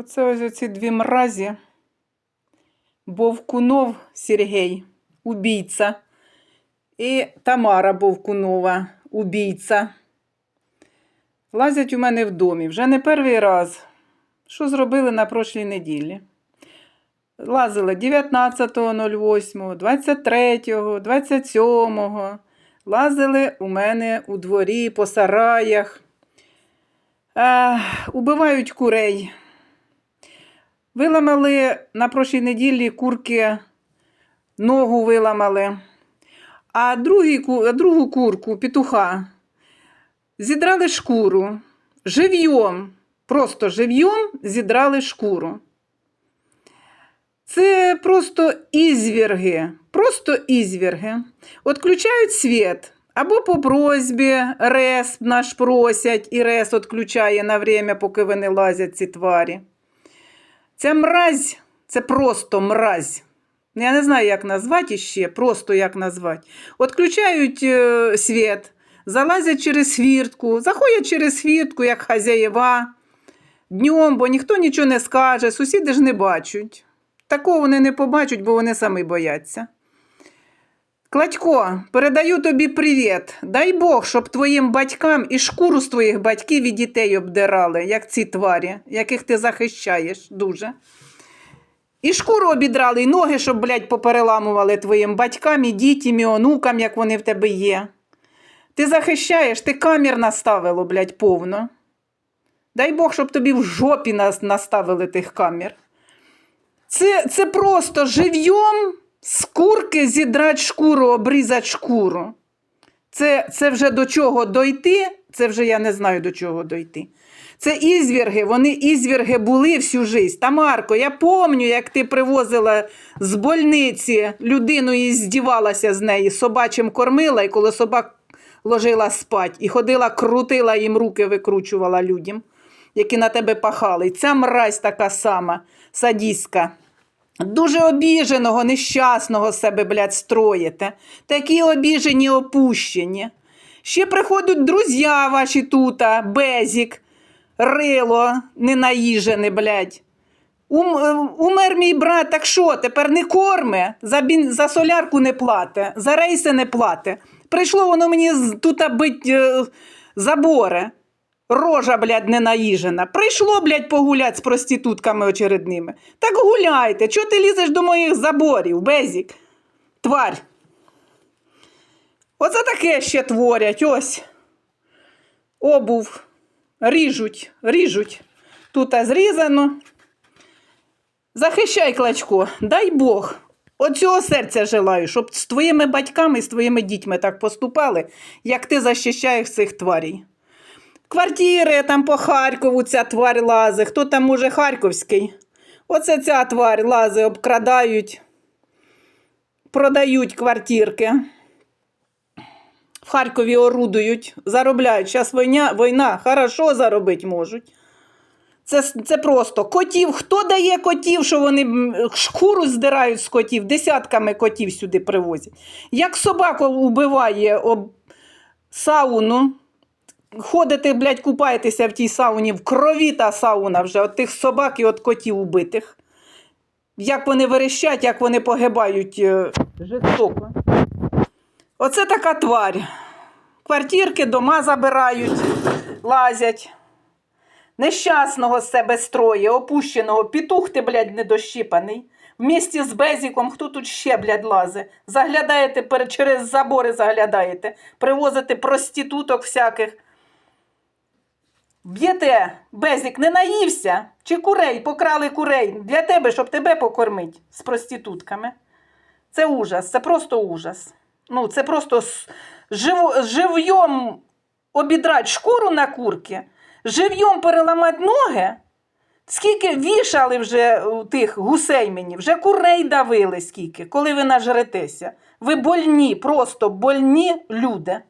Оце ось оці дві мразі. Бовкунов Сергій, убійця. І Тамара Бовкунова, убійця. Лазять у мене в домі вже не перший раз. Що зробили на прошлій неділі? Лазили 19.08, 23, 27. Лазили у мене у дворі, по сараях. Е, убивають курей. Виламали на прошлій неділі курки, ногу виламали. А другий, другу курку, петуха, зідрали шкуру. Жив'йом, просто жив'йом зідрали шкуру. Це просто ізвірги, просто ізвірги. Отключають світ. Або по просьбі РЕС наш просять, і РЕС відключає на время, поки вони лазять ці тварі. Ця мразь це просто мразь. Я не знаю, як назвати ще, просто як назвати. Отключають е, світ, залазять через свіртку, заходять через свіртку, як хазяєва, днем, бо ніхто нічого не скаже, сусіди ж не бачать. Такого вони не побачать, бо вони самі бояться. Кладько, передаю тобі привіт. Дай Бог, щоб твоїм батькам і шкуру з твоїх батьків і дітей обдирали, як ці тварі, яких ти захищаєш дуже. І шкуру обідрали, і ноги, щоб, блядь, попереламували твоїм батькам, і дітям, і онукам, як вони в тебе є. Ти захищаєш, ти камір наставило, блядь, повно. Дай Бог, щоб тобі в жопі наставили тих камір. Це, це просто живьом з курки зідрать шкуру, обрізать шкуру. Це, це вже до чого дойти, це вже я не знаю до чого дойти. Це ізвірги, вони ізвірги були всю життя. Тамарко, я пам'ятаю, як ти привозила з больниці людину і здівалася з неї, собачим кормила, і коли собак ложила спать, і ходила, крутила їм руки, викручувала людям, які на тебе пахали. І ця мразь така сама, садістка. Дуже обіженого, нещасного себе, блядь, строїте. Такі обіжені, опущені. Ще приходять друзі ваші тута, Безік, Рило, ненаїжене, блядь. Ум, е, умер мій брат, так що, тепер не корме, за, бін, за солярку не плате, за рейси не плате. Прийшло воно мені тута бить е, забори. Рожа, блядь, ненаїжена. Прийшло, блядь, погулять з проститутками очередними. Так гуляйте. Чого ти лізеш до моїх заборів, безік? Тварь. Оце таке ще творять. Ось. Обув. Ріжуть, ріжуть. Тут зрізано. Захищай, клачко, дай Бог. От цього серця желаю, щоб з твоїми батьками і з твоїми дітьми так поступали, як ти захищаєш цих тварей. Квартири там по Харкову ця тварь лазе. Хто там може Харківський? Оце ця тварь лазе, обкрадають, продають квартирки. В Харкові орудують, заробляють. Зараз війна, війна хорошо заробити можуть. Це, це просто котів. Хто дає котів, що вони шкуру здирають з котів, десятками котів сюди привозять. Як собаку вбиває об сауну, ходите, блядь, купаєтеся в тій сауні, в крові та сауна вже от тих собак і от котів убитих. Як вони верещать, як вони погибають е, жорстоко. Оце така тварь. Квартирки, дома забирають, лазять. Нещасного з себе строє, опущеного, петух ти, блядь, недощіпаний. Вмісті з Безіком, хто тут ще, блядь, лазе? Заглядаєте через забори заглядаєте, привозите проституток всяких. Б'єте, Безік, не наївся? Чи курей, покрали курей для тебе, щоб тебе покормити з проститутками? Це ужас, це просто ужас. Ну, це просто жив, живьом обідрати шкуру на курки, живьом переламати ноги. Скільки вішали вже тих гусей мені, вже курей давили скільки, коли ви нажретеся. Ви больні, просто больні люди.